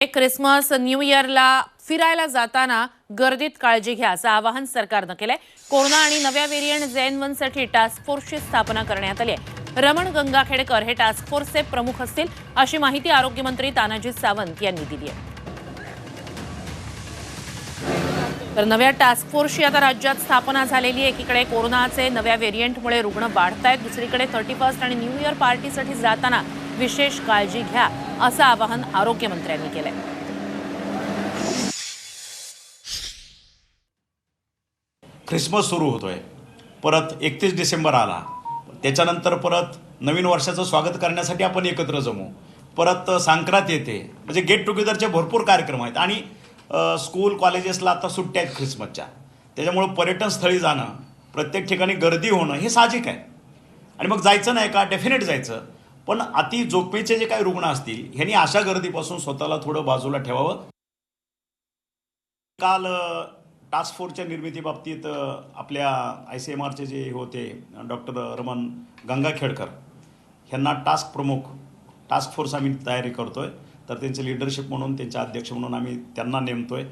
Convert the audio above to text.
Christmas new इयरला फिरायला जाताना गर्दीत काळजी घ्या असं आवाहन सरकारनं केलंय. कोरोना आणि नव्या व्हेरियंट झेन वनसाठी टास्क फोर्सची स्थापना करण्यात आली आहे. रमण गंगाखेडकर हे टास्क फोर्सचे प्रमुख असतील अशी माहिती आरोग्यमंत्री तानाजी सावंत यांनी दिली आहे. तर नव्या टास्क फोर्सची आता राज्यात स्थापना झालेली आहे. एकीकडे कोरोनाचे नव्या व्हेरियंटमुळे रुग्ण वाढत आहेत दुसरीकडे थर्टी फर्स्ट आणि न्यू इयर पार्टीसाठी जाताना विशेष काळजी घ्या असं आवाहन आरोग्यमंत्र्यांनी केलंय. ख्रिसमस सुरू होतोय. परत एकतीस डिसेंबर आला. त्याच्यानंतर परत नवीन वर्षाचं स्वागत करण्यासाठी आपण एकत्र जमू. परत संक्रांत येते. म्हणजे गेट टुगेदरचे भरपूर कार्यक्रम आहेत. आणि स्कूल कॉलेजेसला आता सुट्ट्या आहेत ख्रिसमसच्या. त्याच्यामुळं पर्यटन स्थळी जाणं प्रत्येक ठिकाणी गर्दी होणं हे साहजिक आहे. आणि मग जायचं नाही का? डेफिनेट जायचं. पण अति जोखमीचे जे काही रुग्ण असतील ह्यांनी अशा गर्दीपासून स्वतःला थोडं बाजूला ठेवावं. काल टास्क फोर्सच्या निर्मितीबाबतीत आपल्या आय सी एम आरचे जे होते डॉक्टर रमण गंगाखेडकर ह्यांना टास्क प्रमुख टास्क फोर्स आम्ही तयारी करतोय. तर त्यांचे लिडरशिप म्हणून त्यांचे अध्यक्ष म्हणून आम्ही त्यांना नेमतोय.